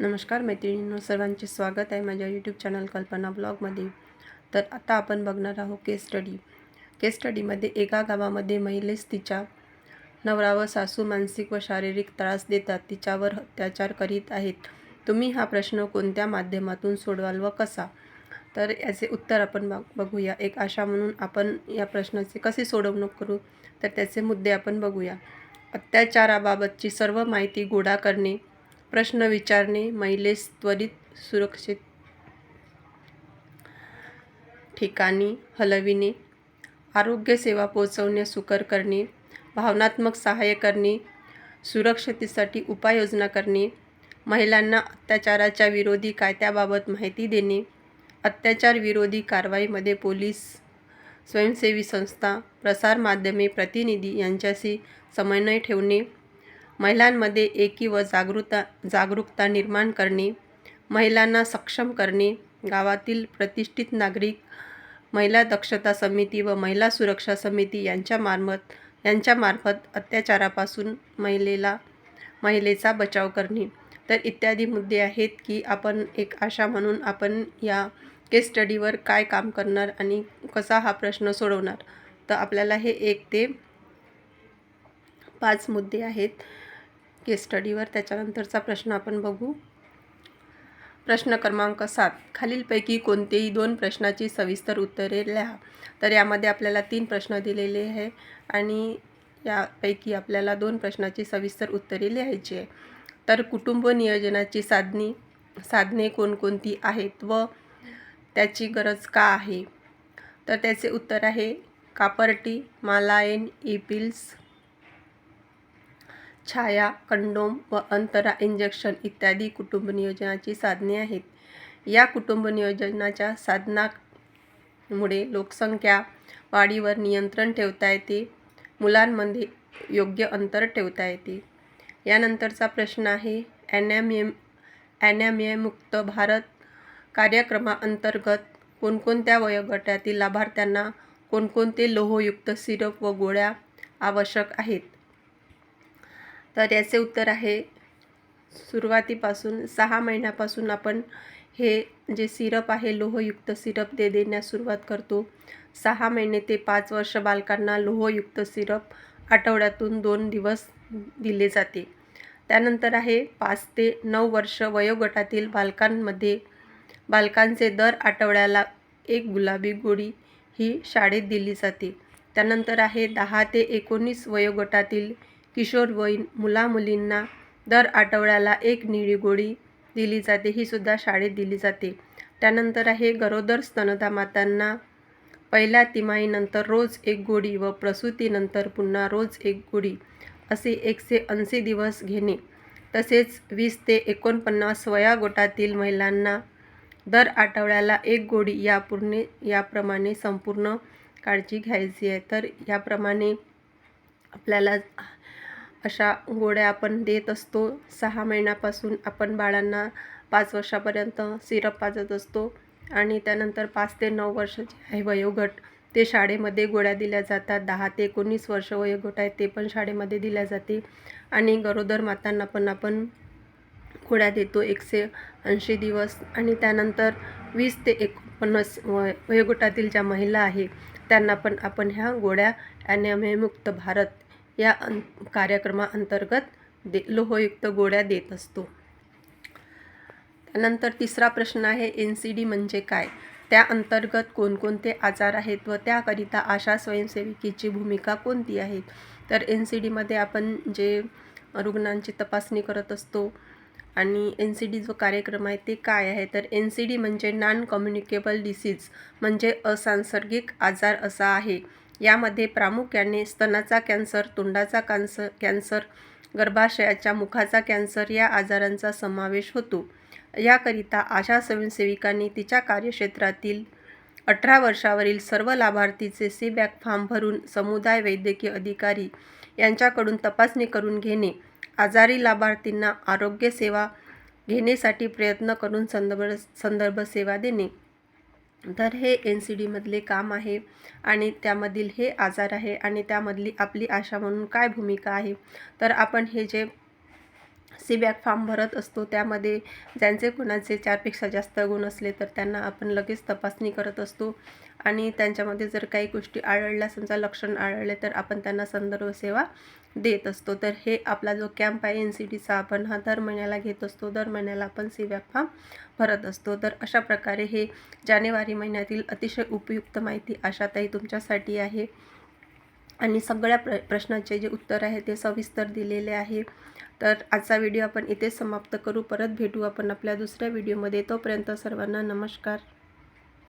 नमस्कार मैत्रिणींनो सर्वांचे स्वागत आहे माझ्या यूट्यूब चॅनल कल्पना ब्लॉगमध्ये तर आता आपण बघणार आहोत केस स्टडी केस स्टडीमध्ये एका गावामध्ये महिलेस तिच्या नवरा व सासू मानसिक व शारीरिक त्रास देतात तिच्यावर अत्याचार करीत आहेत. तुम्ही हा प्रश्न कोणत्या माध्यमातून सोडवाल व कसा? तर याचे उत्तर आपण बघ बघूया. एक आशा म्हणून आपण या प्रश्नाचे कसे सोडवणूक करू तर त्याचे मुद्दे आपण बघूया. अत्याचाराबाबतची सर्व माहिती गोळा करणे प्रश्न विचारणे महिलेस त्वरित सुरक्षित ठिकाणी हलविणे आरोग्यसेवा पोहोचवणे सुकर करणे भावनात्मक सहाय्य करणे सुरक्षतेसाठी उपाययोजना करणे महिलांना अत्याचाराच्या विरोधी कायद्याबाबत माहिती देणे अत्याचार विरोधी कारवाईमध्ये पोलीस स्वयंसेवी संस्था प्रसारमाध्यमे प्रतिनिधी यांच्याशी समन्वय ठेवणे महिलांमध्ये एकी व जागृता जागरूकता निर्माण करणे महिलांना सक्षम करणे गावातील प्रतिष्ठित नागरिक महिला दक्षता समिती व महिला सुरक्षा समिती यांच्यामार्फत यांच्यामार्फत अत्याचारापासून महिलेला महिलेचा बचाव करणे. तर इत्यादी मुद्दे आहेत की आपण एक आशा म्हणून आपण या केस स्टडीवर काय काम करणार आणि कसा हा प्रश्न सोडवणार. तर आपल्याला हे एक ते पाच मुद्दे आहेत. केस स्टडीवर त्याच्यानंतरचा प्रश्न आपण बघू. प्रश्न क्रमांक सात. खालीलपैकी कोणतेही दोन प्रश्नाची सविस्तर उत्तरे लिहा. तर यामध्ये आपल्याला तीन प्रश्न दिलेले आहे आणि यापैकी आपल्याला दोन प्रश्नाची सविस्तर उत्तरे लिहायची आहे. तर कुटुंब नियोजनाची साधनी साधने कोणकोणती आहेत व त्याची गरज का आहे? तर त्याचे उत्तर आहे कापर्टी मालायन इपिल्स छाया कंडोम व अंतरा इंजेक्शन इत्यादी कुटुंब नियोजनाची साधने आहेत. या कुटुंब नियोजनाच्या साधनामुळे लोकसंख्या वाढीवर नियंत्रण ठेवता येते मुलांमध्ये योग्य अंतर ठेवता येते. यानंतरचा प्रश्न आहे ॲनॅमियम ॲनॅमियमुक्त भारत कार्यक्रमाअंतर्गत कोणकोणत्या वयोगटातील लाभार्थ्यांना कोणकोणते लोहयुक्त सिरप व गोळ्या आवश्यक आहेत? तर याचे उत्तर आहे सुरुवातीपासून सहा महिन्यापासून आपण हे जे सिरप आहे लोहयुक्त सिरप ते देण्यास सुरुवात करतो. सहा महिने ते पाच वर्ष बालकांना लोहयुक्त सिरप आठवड्यातून दोन दिवस दिले जाते. त्यानंतर आहे पाच ते नऊ वर्ष वयोगटातील बालकांमध्ये बालकांचे दर आठवड्याला एक गुलाबी गोळी ही शाळेत दिली जाते. त्यानंतर आहे दहा ते एकोणीस वयोगटातील किशोरवयीन मुलामुलींना दर आठवड्याला एक निळी गोळी दिली जाते ही सुद्धा शाळेत दिली जाते. त्यानंतर आहे गरोदर स्तनदा मातांना पहिल्या तिमाहीनंतर रोज एक गोळी व प्रसूतीनंतर पुन्हा रोज एक गोळी असे एकशे ऐंशी दिवस घेणे. तसेच वीस ते एकोणपन्नास वयागटातील महिलांना दर आठवड्याला एक गोळी यापूर्णे याप्रमाणे संपूर्ण काळजी घ्यायची आहे. तर याप्रमाणे आपल्याला अशा गोळ्या आपण देत असतो. सहा महिन्यापासून आपण बाळांना पाच वर्षापर्यंत सिरप पाजत असतो आणि त्यानंतर पाच ते नऊ वर्षाचे आहे वयोगट ते शाळेमध्ये गोळ्या दिल्या जातात. दहा ते एकोणीस वर्ष वयोगट आहे ते पण शाळेमध्ये दिल्या जाते आणि गरोदर मातांना पण आपण गोळ्या देतो. एकशे ऐंशी दिवस आणि त्यानंतर वीस ते एकोणपन्नास वय वयोगटातील ज्या महिला आहे त्यांना पण आपण ह्या गोळ्या ॲनेमियामुक्त भारत या अं कार्यक्रमाअंतर्गत दे लोहयुक्त गोळ्या देत असतो. त्यानंतर तिसरा प्रश्न आहे एन सी डी म्हणजे काय? त्या अंतर्गत कोणकोणते आजार आहेत व त्याकरिता आशा स्वयंसेविकेची भूमिका कोणती आहे? तर एन सी डीमध्ये आपण जे रुग्णांची तपासणी करत असतो आणि एन सी डी जो कार्यक्रम आहे ते काय आहे? तर एन सी डी म्हणजे नॉन कम्युनिकेबल डिसीज म्हणजे असंसर्गिक आजार असा आहे. यामध्ये प्रामुख्याने स्तनाचा कॅन्सर तोंडाचा कॅन्सर कॅन्सर गर्भाशयाच्या मुखाचा कॅन्सर या आजारांचा समावेश होतो. याकरिता आशा स्वयंसेविकांनी तिच्या कार्यक्षेत्रातील अठरा वर्षावरील सर्व लाभार्थीचे सी बॅक फॉर्म भरून समुदाय वैद्यकीय अधिकारी यांच्याकडून तपासणी करून घेणे आजारी लाभार्थींना आरोग्य सेवा घेण्यासाठी प्रयत्न करून संदर्भ संदर्भ सेवा देणे. तर हे एन सी डीमधले काम आहे आणि त्यामधील हे आजार आहे आणि त्यामधली आपली आशा म्हणून काय भूमिका आहे. तर आपण हे जे सी बॅक फॉर्म भरत असतो त्यामध्ये ज्यांचे कोणाचे चारपेक्षा जास्त गुण असले तर त्यांना आपण लगेच तपासणी करत असतो. आणि त्यांच्यामध्ये जर काही गोष्टी आढळल्या समजा लक्षण आढळले तर आपण त्यांना संदर्भ सेवा देत असतो. तर हे आपला जो कॅम्प आहे एन सी टीचा आपण हा दर महिन्याला घेत असतो. दर महिन्याला आपण सी फॉर्म भरत असतो. तर अशा प्रकारे हे जानेवारी महिन्यातील अतिशय उपयुक्त माहिती आशाताई तुमच्यासाठी आहे. आणि सगळ्या प्र प्रश्नाचे जे उत्तर आहे ते सविस्तर दिलेले आहे. तर आजचा व्हिडिओ आपण इथे समाप्त करू. परत भेटू आपण आपल्या दुसऱ्या व्हिडिओमध्ये. तोपर्यंत सर्वांना नमस्कार.